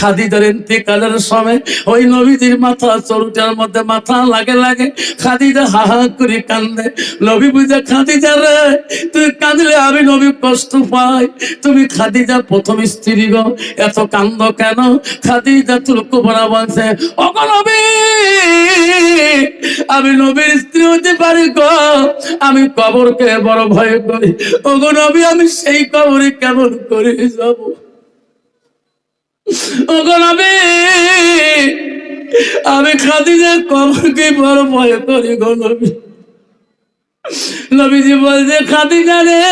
খাদিজার ইন্তেকালের সময় ওই নবীজির মাথা চরুটার মধ্যে মাথা লাগে লাগে খাদিজা হা হা করে কান্দে। নবী বুঝে, খাদিজা রে, তুই কাঁদলে আমি নবী কষ্ট পাই। তুমি খাদিজা প্রথম স্ত্রী গো, এত কান্দ কেন? খাদিজা তুল কুবরা বলছে, ওগো নবী, আমি নবীর স্ত্রী হতে পারি গো। আমি কবরকে বড় ভয় করি। ওগো নবী, আমি সেই কবরে কেমন করে যাব? নবী, আমি খাদিজা কবরকে বড় ভয় করি গো নবী? নবীজি বলছে, খাদিজা রে,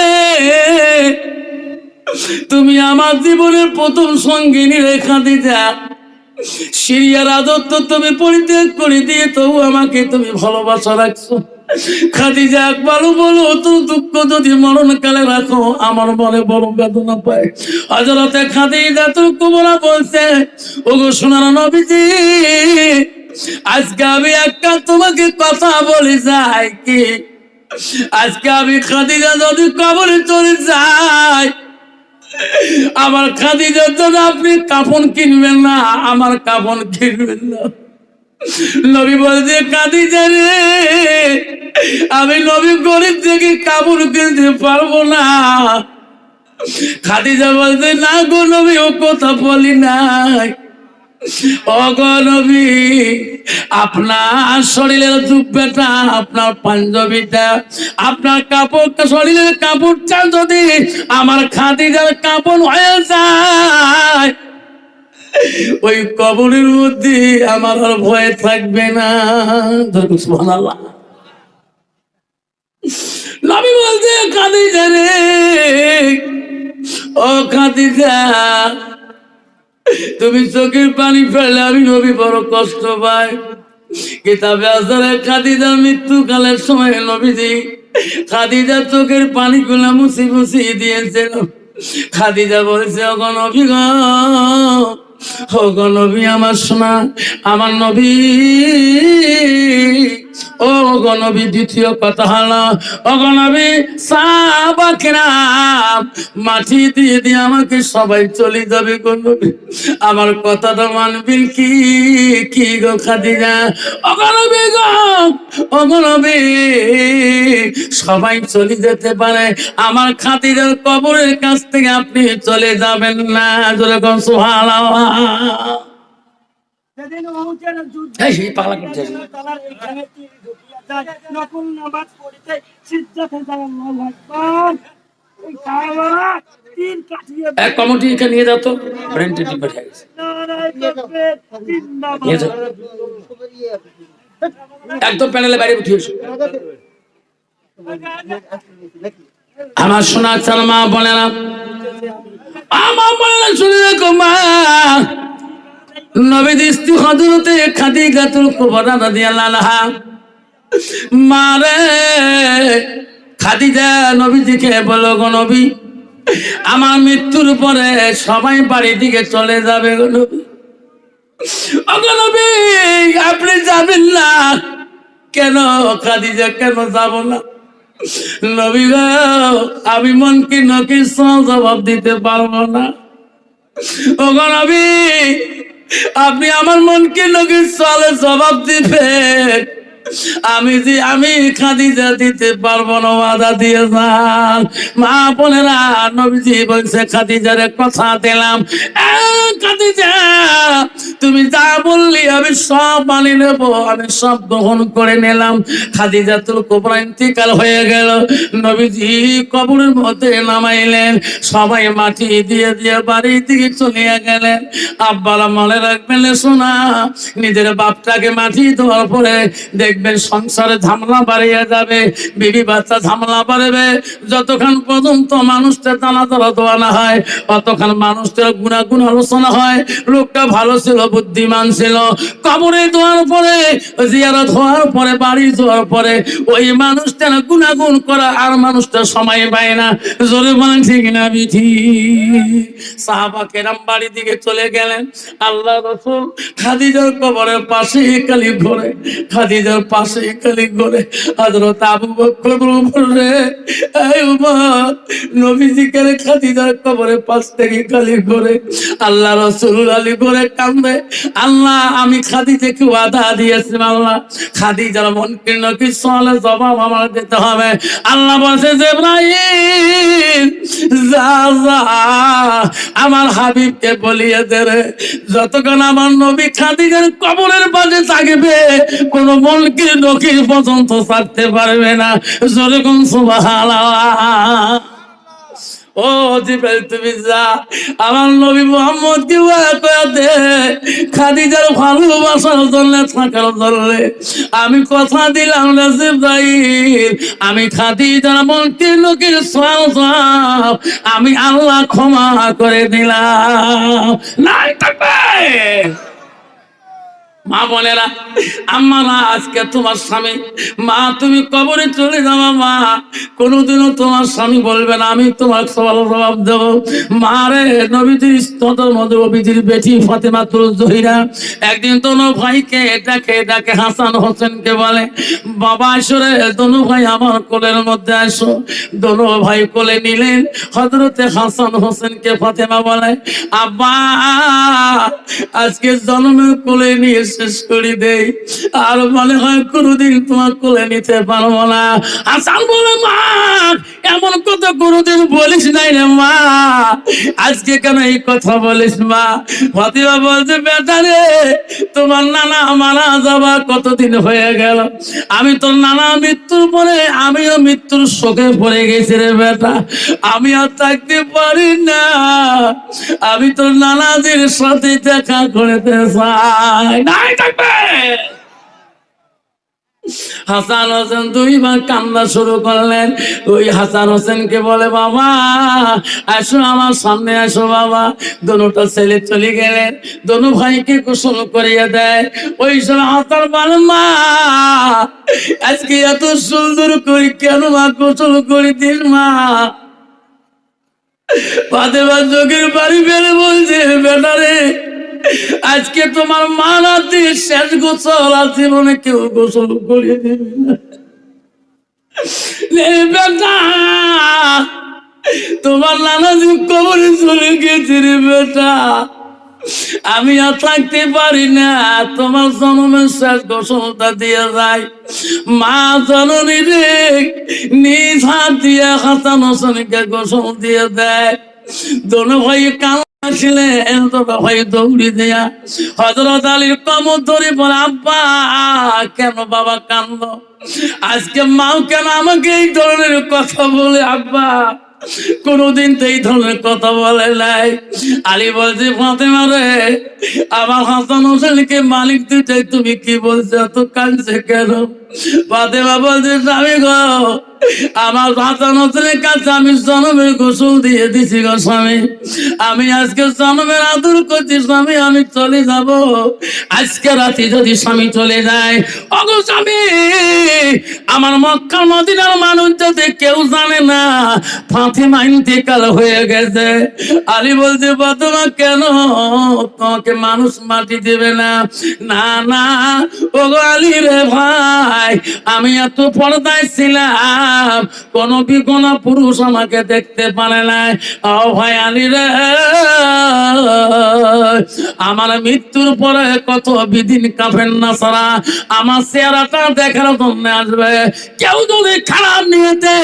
তুমি আমার জীবনের প্রথম সঙ্গিনী রে খাদিজা। সিরিয়ার রাজত্ব তুমি পরিত্যাগ করে দিয়ে তবু আমাকে তুমি ভালোবাসা রাখছো। খাদিজা বলো তো দুঃখ যদি রাখো, আমার মনে বড় বেদনা পায়। খাদিজা তো কুমরা বলছে সোনার নবীজি, আজকে আমি একটা তোমাকে কথা বলে যাই কি? আজকে আমি খাদিজা যদি কবরে চলে যাই, আমার খাদিজার জন্য আপনি কাফন কিনবেন না, আমার কাফন কিনবেন না। নবী বলছে খাদিজা রে। আমি নবী গরিব থেকে কাপড় কিনতে পারব না। খাদিজা বলছে, না গো নবী, ও কথা বলি নাই। অগনবী আপনার শরীরের জুব্বেটা আপনার পাঞ্জাবিটা, আপনার কাপড়টা শরীরের কাপড়টা যদি আমার খাদিজার কাপড় হয়ে যায় ওই কবরের মধ্যে আমার আর ভয় থাকবে না। ধরুন সুবহানাল্লাহ। নবী বলছে খাদিজা রে, ও খাদিজা তুমি চোখের পানি ফেললে আমি নবী বড় কষ্ট পাই। কিতাবে আসারে খাদিজার মৃত্যুকালের সময় নবীজি খাদিজা চোখের পানি গুলা মুছি মুছি দিয়েছিল খাদিজা বলেছে অগণ গো ও নবী আমার সোনা আমার নবী। ও গণবী দ্বিতীয় কথা হলো, ও গণবী সাবাকেরাম মাটি দিয়ে দিয়ে আমাকে সবাই চলে যাবে গণবী আমার কথাটা মানবি কি? কি গো খাদিজা? ও গণবী গো, ও সবাই চলে যেতে পারে। আমার খাদিজার কবরের কাছ থেকে আপনি চলে যাবেন না। যেরকম সুবহানাল্লাহ সেদিন উহুদের যুদ্ধে এই, এই পাগলা। নকুল নামাজ পড়িতে যায় আল্লাহু আকবার। এক এখানে নিয়ে যাও তো। ব্রেন টেটি পাঠিয়ে গেছে। একদম প্যানেলে বাইরে উঠিয়ে এসো। আমার সোনা মা বলে না। আমার বলে না শুনে রাখো মা। নবী দৃষ্টি হজরতে খাদি গাতুল কুবরা রাদিয়াল্লাহু মারে, খাদিজা নবীজিকে বলো গো নবী, আমার মৃত্যুর পরে সবাই বাড়ি দিকে চলে যাবে গো নবী। আপনি যাবেন না। কেন খাদিজা, কেন যাব না? নবী গো, আমি মনকে নকি জবাব দিতে পারব না। ওগো নবী আপনি আমার মনকে নগীর সালে জবাব দিবেন। আমি যে, আমি খাদিজা দিতে পারব না ওয়াদা দিয়ে যান। মা বোনেরা, নবীজি বলছে, খাদিজারে কথা দিলাম। খাদিজা, তুমি যা বললি, আমি সব মানি নেব, আমি সব গ্রহণ করে নিলাম। খাদিজা তোর কোবরা হয়ে গেল। নবীজি কবরের মধ্যে নামাইলেন। সবাই মাটি দিয়ে দিয়ে বাড়ি দিকে চলে গেলেন। আব্বারা মনে রাখবেন, শোনা, নিজের বাপটাকে মাটি দেওয়ার পরে দেখবেন সংসারে ঝামেলা বাড়িয়ে যাবে, বিবি বাচ্চা ঝামেলা বাড়বে। যতক্ষণ পর্যন্ত মানুষটা টানা তলা দোয়া না হয়, ততক্ষণ মানুষটার গুণাগুণ আলোচনা হয়। লোকটা ভালো ছিল, বুদ্ধিমান ছিল। কবরে ধোয়ার পরে, জিয়ারত হওয়ার পরে, বাড়ি যাওয়ার পরে, ওই মানুষটা গুণাগুণ করা আর মানুষটা সময় পায় না। জোরে বলেন, ঠিক না, বিধি? সাহাবা কেরাম বাড়ি দিকে চলে গেলেন। আল্লাহ রসুল খাদিজার কবরের পাশে কালি ঘরে। খাদিজার পাশে কালি ঘরে হযরত আবু বকর উপরে এই উমর নবীজি খাদিজার পাশ থেকে কালি ঘরে আল্লাহ রসুল আলী করে কান্দে আল্লাহ, আমি ওয়াদা দিয়েছিলাম, আল্লাহ মন জবাব আমার দিতে হবে। আল্লাহ বলছে যে, আমার হাবিবকে বলিয়ে দে রে। যতক্ষণ আমার নবী খাদিজার কবরের পাশে থাকবে, কোন মনকে নকির পর্যন্ত ছাড়তে পারবে না। ও তুমি যা। আমার নবী মোহাম্মদ খাদিজার ভালোবাসার জন্য থাকার জন্য। আমি কথা দিলাম না জিব্রাইল। আমি খাদিজার মনকে লোকের সব আমি আল্লাহ ক্ষমা করে দিলাম। নাই থাকবে। মা বোনেরা, আম্মা না আজকে তোমার স্বামী। মা, তুমি কবরে চলে যাবা, মা। কোনোদিনও তোমার স্বামী বলবে না, আমি তোমার সবার জবাব দেবো। মা রে, নবীজির মধ্যে নবীজির বেটি, ফাতেমা তুল জহিরা একদিন দোনো ভাইকে ডাকে ডাকে হাসান হোসেনকে বলে, বাবা আসরে দোনো ভাই আমার কোলের মধ্যে আসো। দোনো ভাই কোলে নিলেন হজরতে হাসান হোসেনকে ফাতেমা বলে, আব্বা, আজকে জন্মের কোলে নিয়ে শেষ করে দেই। আর মনে হয় কোনোদিন তোমার কোলে নিতে পারব না। হাসান বলে, মা, এমন কথা কোনোদিন বলিস নাই রে মা। আজকে কেন এই কথা বলিস মা? ফাতিমা বলছে, বেটা রে, তোমার নানা মারা যাবা কতদিন হয়ে গেল? আমি তোর নানা মৃত্যুর পরে, আমিও মৃত্যুর শোকে পড়ে গেছি রে বেটা। আমি আর থাকতে পারি না। আমি তোর নানাদের সাথে দেখা করতে চাই। নাই থাকবে! হাসান হোসেন দুইবার কান্না শুরু করলেন। ওই হাসান হোসেনকে বলে, বাবা, আসো আমার সামনে, আসো বাবা। দোনোটা ছেলে চলে গেলেন। দোনো ভাইকে কুশল করিয়ে দেয়। ওই সব বলে, মা, আজকে এত সুন্দর করি কেন মা কুশল করি দিন মা? ফাতেমা চোখের বাড়ি ফেলে বলছে বেটারে আজকে তোমার মা রাতে শেষ গোসল, আর জীবনে কেউ গোসল করিয়ে দেবে তোমার নানাজি কবরে চলে গেছে রে বেটা। আমি আর থাকতে পারি না, তোমার জন্মের শেষ গোসলটা দিয়ে যায় মা জননী রে, নিজ হাত দিয়ে হাসান হোসেনকে গোসল দিয়ে দেয়। দোনো ভাই কাল ভাই দৌড়ি ধরে বলে, আব্বা, কেন বাবা আজকে কেন আমাকে এই ধরনের কথা বলে, আব্বা? কোনোদিন তো এই ধরনের কথা বলে নাই। আলী বলছে, ফাতেমা রে, আমার হাসান হোসেনকে মালিক দিতে তুমি কি বলছো? এত কাঁদছে কেন? ফাতেমা বলছে, স্বামী গো আমার হাসান হোসেনের কাছে আমি জনমের গোসল দিয়ে দিছি গো স্বামী। আমি আজকে জনমের আদর করছি স্বামী, আমি চলে যাব। আজকে রাতে যদি স্বামী চলে যায়, অগো স্বামী, আমার মক্কা মদিনার মানুষ যদি কেউ জানে না, ফাতেমা ইন্তেকাল হয়ে গেছে। আলী বলছে, ফাতেমা, কেন? তোমাকে মানুষ মাটি দেবে না। না না। ওগো আলী রে ভাই, আমি এত পর্দায় ছিলাম। কোন বিকোন পুরুষ আমাকে দেখতে পারে নাই? ও ভাই আলী রে, আমার মৃত্যুর পরে কত বিদিন কাফেন না সারা আমার চেহারাটা দেখার জন্য আসবে। কেউ যদি খারাপ নিয়েতে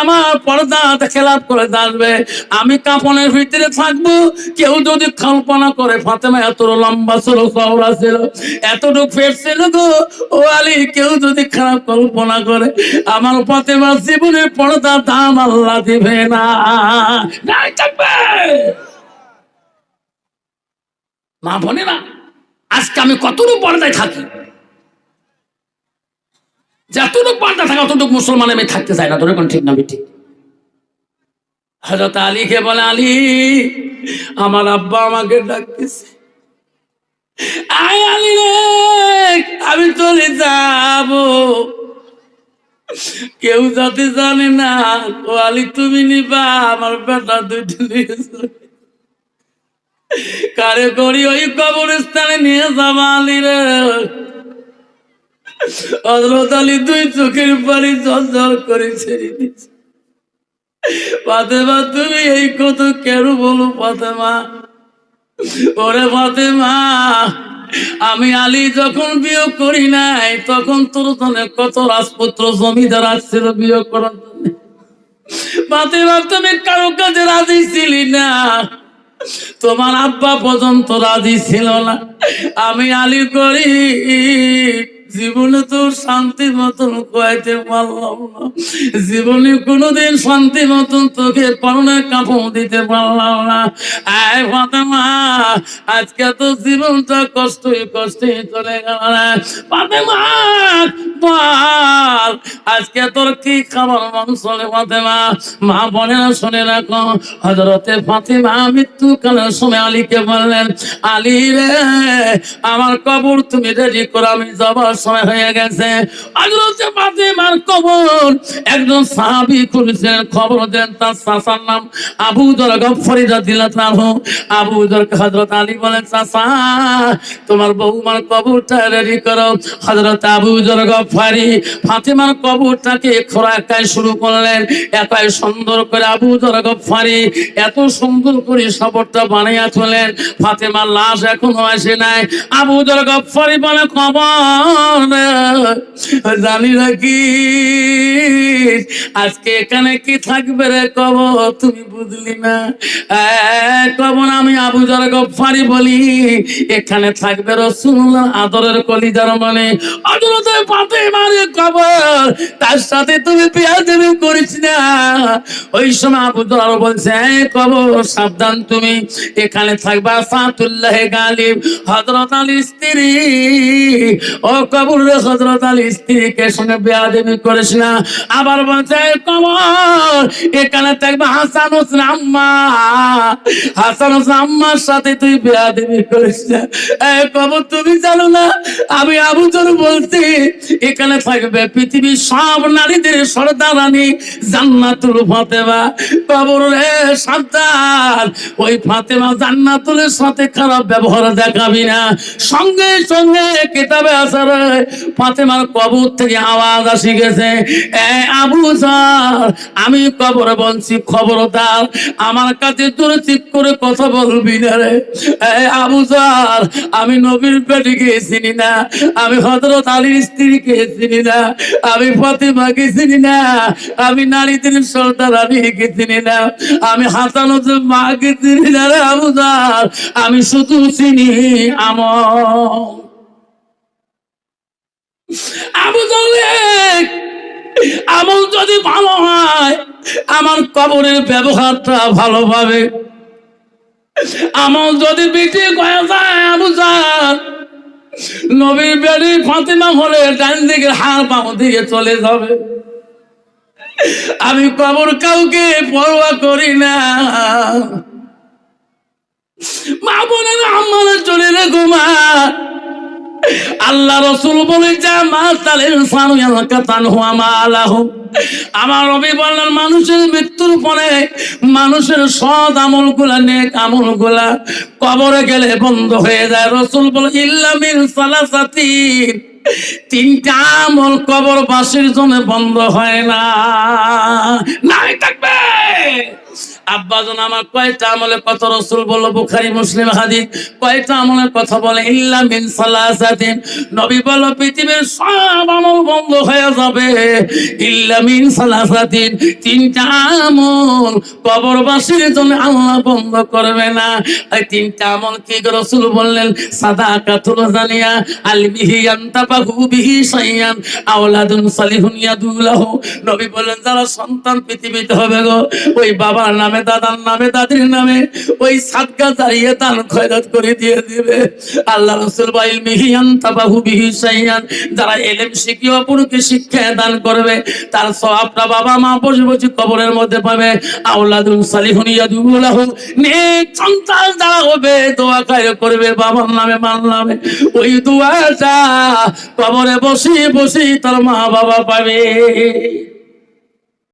আমার পর্দা খেলাপ করে আসবে। আমি কাপনের ভিতরে থাকব, কেউ যদি কল্পনা করে, ফাতেমা এত লম্বা ছিল চওড়া ছিল, এতটুকু পেট ছিল গো। ও আলী, কেউ যদি খারাপ কল্পনা করে, আমার ফাতেমার জীবনে পর্দা দাম আল্লাহ দিবে না। মা বলে না আজকে আমি কতটুকু পর্দায় থাকি? যতটুকু পর্দা থাকে অতটুকু মুসলমান আমি থাকতে চাই না। তোর এখন ঠিক না আমি ঠিক হজরত আলীকে বলে, আলী, আমার আব্বা আমাকে ডাকতেছে। আমি চলে যাব। কেউ যাতে জানে না ও আলী তুমি নিবা, আমার বেটা দুইটা নিয়ে চলে। কারে করি ওই কবরস্থানে নিয়ে যাবা আলী রে? দুই চোখের পানি জল করে ছেড়ে ফাতেমা, তুমি এই কত কেন বলো ফাতেমা? ওরে ফাতেমা আমি আলী যখন বিয়োগ করি নাই, তখন তোর কত রাজপুত্র জমিদার আসছিল বিয়োগ করার জন্য। ফাতেমা তুমি কারও কাজে রাজি ছিলি না। তোমার আব্বা পর্যন্ত রাজি ছিল না। আমি আলী করি জীবনে তো শান্তি মতন কয়েতে পারলাম না। জীবনে কোনোদিন শান্তি মতন তোকে পরনে কাপড় দিতে পারলাম না। আয় ফাতেমা, আজকে তো জীবনটা কষ্ট কষ্টে চলে গেল। না ফাতেমা আজকে তোর কি খাবার চলে ফাতেমা? মা না শুনে রাখো হজরতে ফাতেমা মৃত্যুকালের সময় আলীকে বললেন, আলী রে, আমার কবর তুমি রেডি করো, আমি যাবার সময় হয়ে গেছে। হজরতে ফাতেমার কবর। একজন সাহাবি করেছেন খবর দেন তার চাচার নাম আবু দর গফরি রাদিয়াল্লাহু আবু দর হযরত আলী বলেন, চাচা, তোমার বৌমার কবরটা রেডি করো। হযরত আবু দর গফরি ফাতেমার কবরটাকে খোরাকায় শুরু করলেন। একাই সুন্দর করে আবু দর গফরি এত সুন্দর করে সবরটা বানাইয়া চলেন ফাতেমার লাশ এখনও আসে নাই। আবু দর গফরি বলে কবর জানি না কি। আজকে এখানে কি থাকবে রে কব তুমি বুঝলি না। এ, কবর আমি আবু জর গফারি বলি। এখানে থাকবে রসুল্লাহ আদরের কলিজার মানে। অজরতে পাতে মারে কবর তার সাথে তুমি করিস না। ওই সময় আবু জর বলছে "এ, কবর সাবধান তুমি। এখানে থাকবা সাতুল্লাহ গালিব। হজরত আলী স্ত্রী। ও হজরত আলী স্ত্রীকে সঙ্গে বেয়াদেমি করিস না। আবার "এ, কবর এখানে থাকবে হাসান হোসেন আম্মা। হাসান হোসেন আম্মার সাথে তুই বেয়াদেমি করিস না। কবর তুমি জানো না আমি আবু জর বলছি এখানে থাকবে পৃথিবীর সব নারীদের সর্দারানি জান্নাতুল ফাতেমা। কবর রে সাবধান ওই ফাতেমা জান্নাতুলের সাথে খারাপ ব্যবহার দেখাবি না। সঙ্গে সঙ্গে কিতাবে আসার ফাতেমার কবর থেকে আওয়াজ আসি গেছে আমি কবর বলছি, খবরদার, আমার কাছে তোর ঠিক করে কথা বলবি না রে। আবু স্যার আমি নবীর পেটিকে চিনি না, আমি হজরত আলীর স্ত্রীকে চিনি না, আমি ফাতেমাকে চিনি না, আমি নারীদের সর্দার আলীকে চিনি না, আমি হাসান হোসেন মাকে চিনি না রে আবু স্যার আমি শুধু চিনি আমল। আবু তালেব, আমল যদি ভালো হয় আমার কবরের ব্যবহারটা ভালোভাবে। আমল যদি বিক্রি করা যায় আবু জান নবীর বেড়ি ফাতেমা হলে ডান দিকে হার বাম দিকে চলে যাবে। আমি কবর কাউকে পরোয়া করি না। মা বোনের আমার চলে রে ঘুমা আল্লাহ রসুল বলে, যা মা তালের তান হুয়া মা আলাহ আমার রবি বললেন মানুষের মৃত্যুর পরে মানুষের সৎ আমলগুলা নেক আমলগুলা কবরে গেলে বন্ধ হয়ে যায়। রসুল বলে ইল্লামিন সালাসাতিন। তিনটা আমল কবর বাসীর জন্য বন্ধ হয় না। নাই থাকবে। আব্বাজন আমার কয়টা আমলে কত রসুল বলল, বুখারি, মুসলিম কয়টা আমলের কথা বলে? ইল্লা মিন সালাসাতিন। নবী পৃথিবীর সব আমল বন্ধ হয়ে যাবে। ইল্লা মিন সালাসাতিন। তিনটা আমল কবরবাসীর জন্য আল্লাহ বন্ধ করবে না। তিনটা আমল কি রসুল বললেন? সাদাকাতুল জানিয়া আলবিহি আনতাবাহু বিহি শাইয়ান, আওলাদুন সালিহুন ইয়াদুলাহু। নবী বললেন, যারা সন্তান পৃথিবীতে হবে গো, ওই বাবার নামে নামে দাদার নামে, দাদির নামে ওই সাদকা দাঁড়িয়ে দান খয়রাত করে দিয়ে দিবে। আল্লাহ রসুল বাইল মিহিয়ান তাবাহু বিহি সাইয়ান যারা এলেম শিখি, অপরকে শিক্ষা দান করবে, তার সবটা বাবা মা বসে বসে কবরের মধ্যে পাবে। আউলাদুল সালিহুন ইয়াদুল্লাহ নেক সন্তান যারা হবে, দোয়া খায় করবে, বাবার নামে, মার নামে। ওই দোয়াটা কবরে বসে বসে তার মা বাবা পাবে।